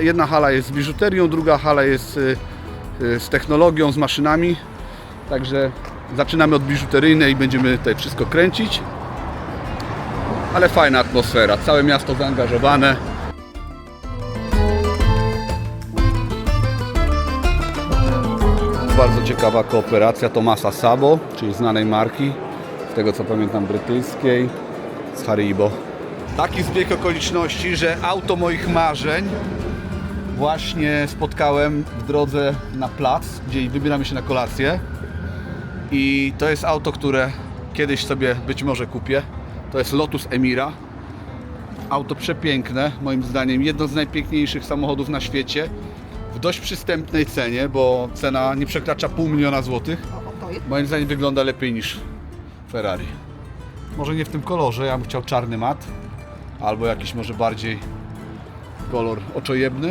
Jedna hala jest z biżuterią, druga hala jest y, y, z technologią, z maszynami. Także zaczynamy od biżuteryjnej i będziemy tutaj wszystko kręcić. Ale fajna atmosfera, całe miasto zaangażowane. Bardzo ciekawa kooperacja Tomasa Sabo, czyli znanej marki, z tego co pamiętam brytyjskiej, z Haribo. Taki zbieg okoliczności, że auto moich marzeń właśnie spotkałem w drodze na plac, gdzie wybieramy się na kolację. I to jest auto, które kiedyś sobie być może kupię. To jest Lotus Emira. Auto przepiękne, moim zdaniem jedno z najpiękniejszych samochodów na świecie. W dość przystępnej cenie, bo cena nie przekracza pół miliona złotych. Moim zdaniem wygląda lepiej niż Ferrari. Może nie w tym kolorze, ja bym chciał czarny mat, albo jakiś może bardziej kolor oczojebny.